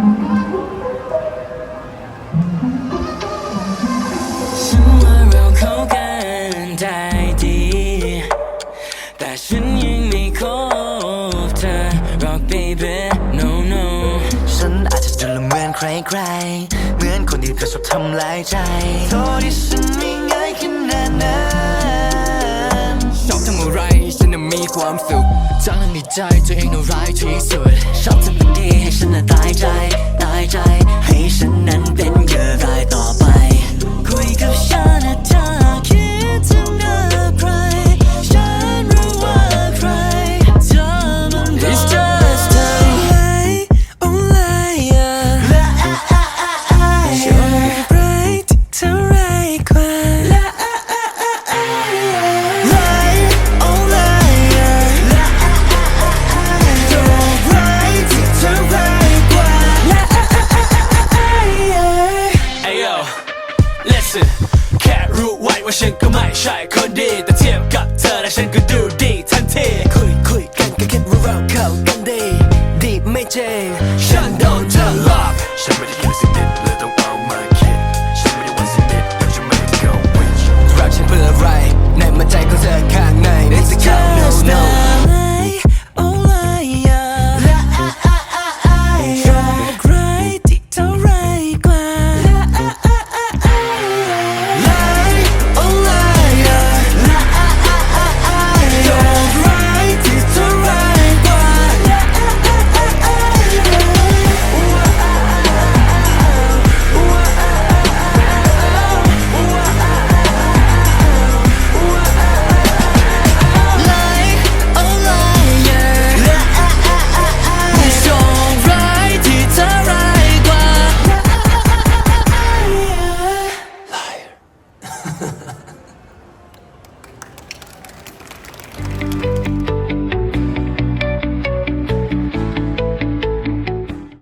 ฉันว่าเราเข้ากันได้ดี แต่ฉันยังไม่คบเธอหรอก baby no no ฉันอาจจะดูเหมือนใครๆ เหมือนคนที่เธอชอบทำลายใจโทษที่ฉันไม่ง่ายขนาดนั้นชอบทำอะไร ฉันน่ะมีความสุขทั้งในใจตัวเองน่าร้ายที่สุด ใช่คนดี แต่เทียบกับเธอแล้วฉันก็ดูดีทันทีคุยคุยกันก็คิดว่าเราเข้ากันดี ดีไม่จริงฉันโดนเธอหลอกฉันไม่ได้คิดสิ่งนิดเลย